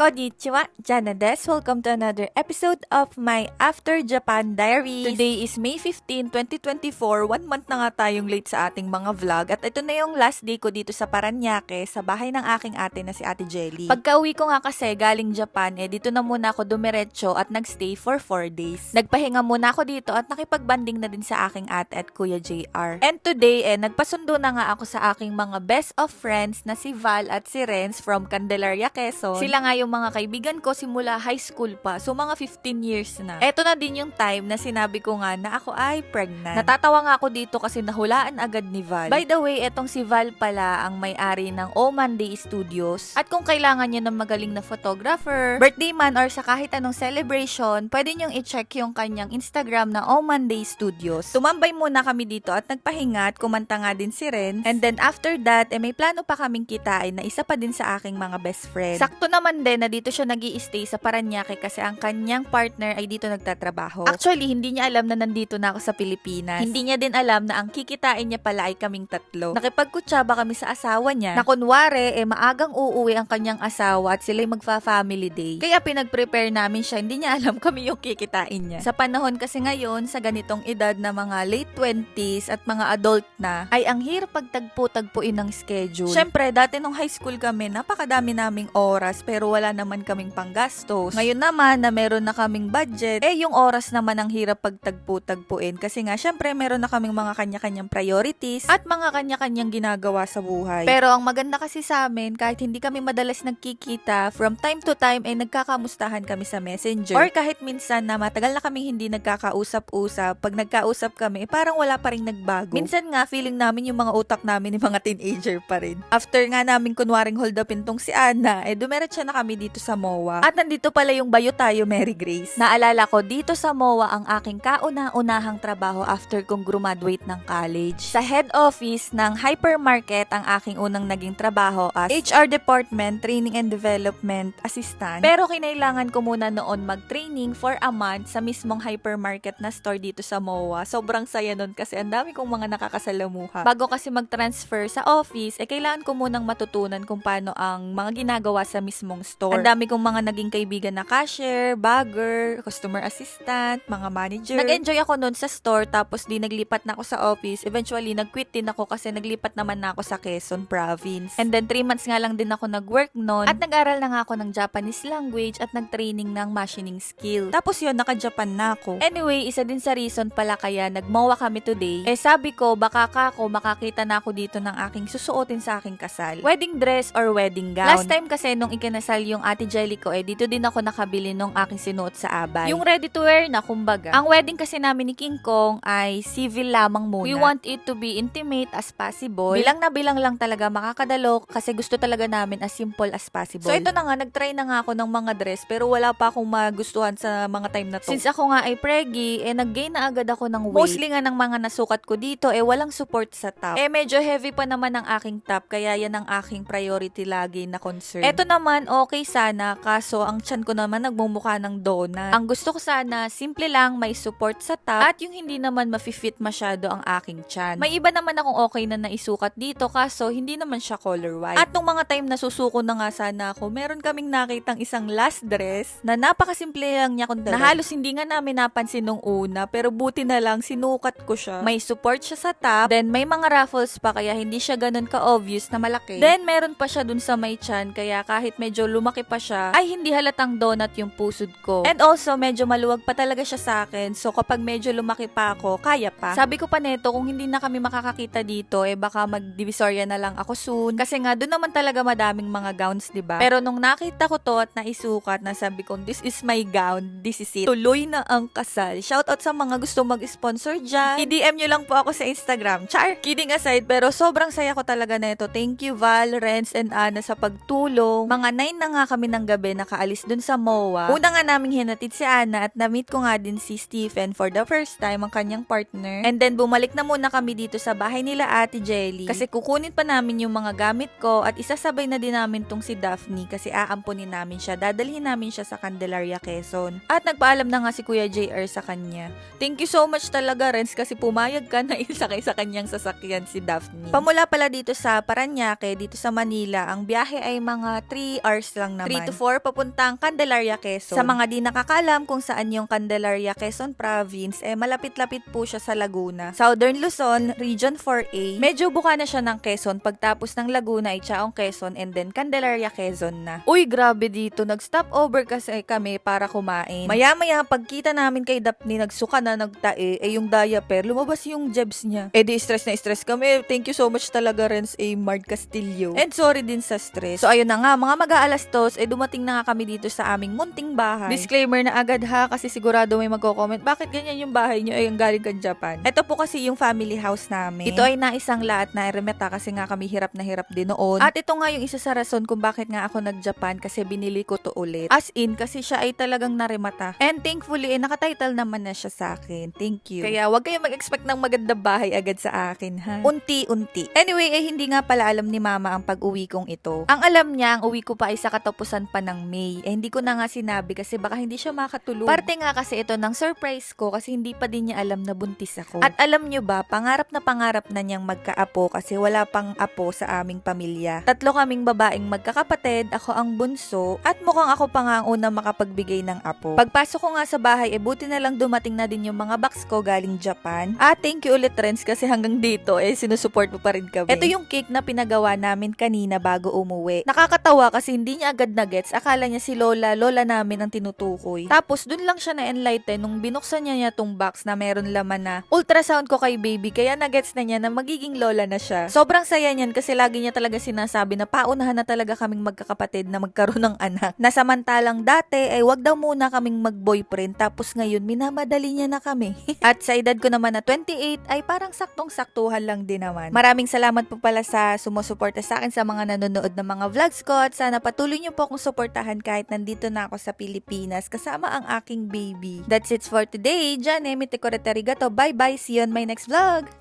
Konnichiwa, Jana des. Welcome to another episode of my After Japan Diaries. Today is May 15, 2024. One month na nga tayong late sa ating mga vlog. At ito na yung last day ko dito sa Paranaque, sa bahay ng aking ate na si Ate Jelly. Pagka uwi ko nga kasi galing Japan, eh dito na muna ako dumiretso at nagstay for 4 days. Nagpahinga muna ako dito at nakipagbanding na din sa aking ate at Kuya JR. And today, eh, nagpasundo na nga ako sa aking mga best of friends na si Val at si Renz from Candelaria, Quezon. Sila nga yung mga kaibigan ko simula high school pa. So, mga 15 years na. Eto na din yung time na sinabi ko nga na ako ay pregnant. Natatawa nga ako dito kasi nahulaan agad ni Val. By the way, etong si Val pala ang may-ari ng Oman Day Studios. At kung kailangan niya ng magaling na photographer, birthday man or sa kahit anong celebration, pwede niyong i-check yung kanyang Instagram na Oman Day Studios. Tumambay muna kami dito at nagpahinga at kumanta nga din si Ren. And then after that, eh, may plano pa kaming kitain na isa pa din sa aking mga best friend. Sakto naman din na dito siya nag stay sa Paranaque kasi ang kanyang partner ay dito nagtatrabaho. Actually, hindi niya alam na nandito na ako sa Pilipinas. Hindi niya din alam na ang kikitain niya pala ay kaming tatlo. Nakipagkutsaba kami sa asawa niya na kunwari, eh maagang uuwi ang kanyang asawa at sila'y magfa-family day. Kaya pinag-prepare namin siya, hindi niya alam kami yung kikitain niya. Sa panahon kasi ngayon, sa ganitong edad na mga late 20s at mga adult na, ay ang hirap pagtagpo-tagpuin ng schedule. Siyempre, dati nung high school kami, napakadami naming oras pero wala naman kaming panggastos. Ngayon naman na meron na kaming budget, eh yung oras naman ang hirap pagtagpo-tagpuin kasi nga syempre meron na kaming mga kanya-kanyang priorities at mga kanya-kanyang ginagawa sa buhay. Pero ang maganda kasi sa amin, kahit hindi kami madalas nagkikita, from time to time ay nagkakamustahan kami sa messenger. Or kahit minsan na matagal na kami hindi nagkakausap-usap, pag nagkausap kami, eh, parang wala pa rin nagbago. Minsan nga, feeling namin yung mga utak namin yung mga teenager pa rin. After nga namin kunwaring hold upin tong si Ana, eh dumiretso na kami dito sa MOA. At nandito pala yung bayo tayo, Mary Grace. Naalala ko, dito sa MOA ang aking kauna-unahang trabaho after kong graduate ng college. Sa head office ng hypermarket ang aking unang naging trabaho as HR Department Training and Development Assistant. Pero kinailangan ko muna noon mag-training for a month sa mismong hypermarket na store dito sa MOA. Sobrang saya nun kasi ang dami kong mga nakakasalamuha. Bago kasi mag-transfer sa office, eh kailangan ko munang matutunan kung paano ang mga ginagawa sa mismong store. Ang dami kong mga naging kaibigan na cashier, bagger, customer assistant, mga manager. Nag-enjoy ako nun sa store tapos di naglipat na ako sa office. Eventually, nag-quit din ako kasi naglipat naman na ako sa Quezon province. And then, 3 months nga lang din ako nag-work nun. At nag-aral na nga ako ng Japanese language at nag-training ng machining skill. Tapos yun, naka-Japan na ako. Anyway, isa din sa reason pala kaya nagmowa kami today. Eh sabi ko, baka ka ako makakita na ako dito ng aking susuotin sa aking kasal. Wedding dress or wedding gown. Last time kasi nung ikinasal yung ate Jelly ko, eh dito din ako nakabili nung aking sinuot sa abay. Yung ready to wear na, kumbaga. Ang wedding kasi namin ni King Kong ay civil lamang muna. We want it to be intimate as possible. Bilang na bilang lang talaga makakadalo kasi gusto talaga namin as simple as possible. So ito na nga, nagtry na nga ako ng mga dress pero wala pa akong magustuhan sa mga time na to. Since ako nga ay preggy, eh nag-gain na agad ako ng weight. Mostly nga ng mga nasukat ko dito, eh walang support sa top. Eh medyo heavy pa naman ang aking top, kaya yan ang aking priority lagi na concern. Ito naman, okay sana, kaso ang chan ko naman nagmumukha ng donut. Ang gusto ko sana, simple lang, may support sa top, at yung hindi naman mafi-fit masyado ang aking chan. May iba naman akong okay na naisukat dito, kaso hindi naman siya color white. At nung mga time na susuko na nga sana ako, meron kaming nakitang isang last dress na napakasimple lang niya kung na halos hindi nga namin napansin nung una, pero buti na lang sinukat ko siya. May support siya sa top, then may mga ruffles pa kaya hindi siya ganun ka-obvious na malaki. Then meron pa siya dun sa may chan, kaya kahit medyo lumaki pa siya, ay hindi halatang donut yung pusod ko. And also, medyo maluwag pa talaga siya sa akin, so kapag medyo lumaki pa ako, kaya pa. Sabi ko pa neto, kung hindi na kami makakakita dito, eh baka mag-divisoria na lang ako soon. Kasi nga, doon naman talaga madaming mga gowns, 'di ba? Pero nung nakita ko to at naisukat, na sabi ko, this is my gown, this is it. Tuloy na ang kasal. Shoutout sa mga gusto mag-sponsor dyan. I-DM nyo lang po ako sa Instagram. Char! Kidding aside, pero sobrang saya ko talaga neto. Thank you Val, Renz, and Ana sa pagtulong. Mga 9 na nga kami ng gabi nakaalis dun sa MOA. Una nga naming hinatid si Ana at na-meet ko nga din si Stephen for the first time, ang kanyang partner. And then bumalik na muna kami dito sa bahay nila Ate Jelly. Kasi kukunin pa namin yung mga gamit ko at isasabay na din namin tong si Daphne kasi aampunin namin siya. Dadalhin namin siya sa Candelaria, Quezon. At nagpaalam na nga si Kuya JR sa kanya. Thank you so much talaga, Renz, kasi pumayag ka na isakay sa kanyang sasakyan si Daphne. Pamula pala dito sa Paranaque, dito sa Manila, ang biyahe ay mga 3 hours lang lang naman. 3 to 4 papuntang Candelaria, Quezon. Sa mga di nakakalam kung saan yung Candelaria, Quezon Province, eh malapit-lapit po siya sa Laguna. Southern Luzon, Region 4A. Medyo buka na siya ng Quezon pagtapos ng Laguna ay Chaong Quezon and then Candelaria, Quezon na. Uy, grabe dito. Nag-stop over kasi kami para kumain. Maya-maya, pagkita namin kay Daphne, nagsuka na, nagtae, eh yung diaper, lumabas yung jebs niya. Eh di stress na stress kami. Thank you so much talaga, Renz A. Mart Castillo. And sorry din sa stress. So ayun na nga, mga mag-aalas tos, eh dumating na nga kami dito sa aming munting bahay. Disclaimer na agad ha, kasi sigurado may magko-comment, bakit ganyan yung bahay nyo? Eh, yung galing ka Japan. Ito po kasi yung family house namin. Ito ay naisang lahat na eremeta kasi nga kami hirap na hirap din noon. At ito nga yung isa sa rason kung bakit nga ako nag-Japan kasi binili ko to ulit. As in, kasi siya ay talagang narimata. And thankfully, eh, nakatitle naman na siya sa akin. Thank you. Kaya wag kayong mag-expect ng maganda bahay agad sa akin, ha? Unti-unti. Anyway, eh, hindi nga pala alam ni mama ang pag-uwi kong ito. Ang alam niya, ang uwi ko pa ay sa katapusan pa ng May. Eh, hindi ko na nga sinabi kasi baka hindi siya makatulog. Parte nga kasi ito ng surprise ko kasi hindi pa din niya alam na buntis ako. At alam niyo ba, pangarap na pangarap na niyang magkaapo kasi wala pang apo sa aming pamilya. Tatlo kaming babaeng magkakapatid, ako ang bunso, at mukhang ako pa nga ang unang makapagbigay ng apo. Pagpasok ko nga sa bahay, eh buti na lang dumating na din yung mga box ko galing Japan. Ah, thank you ulit Renz kasi hanggang dito eh sinusupport mo pa rin kami. Ito yung cake na pinagawa namin kanina bago umuwi. Nakakatawa kasi hindi niya agad na gets. Akala niya si Lola, Lola namin ang tinutukoy. Tapos dun lang siya na-enlighten nung binuksan niya niya tong box na meron laman na ultrasound ko kay baby kaya na-gets na niya na magiging Lola na siya. Sobrang saya niyan kasi lagi niya talaga sinasabi na paunahan na talaga kaming magkakapatid na magkaroon ng anak. Na samantalang dati ay wag daw muna kaming mag-boyfriend tapos ngayon minamadali niya na kami. At sa edad ko naman na 28 ay parang saktong-saktuhan lang din naman. Maraming salamat po pala sa sumusuporta sa akin sa mga nanonood ng mga vlogs ko at sana patuloy niyo po akong suportahan kahit nandito na ako sa Pilipinas kasama ang aking baby. That's it for today. Diyan, Emi Tekoreta Rigato. Bye-bye. See you on my next vlog.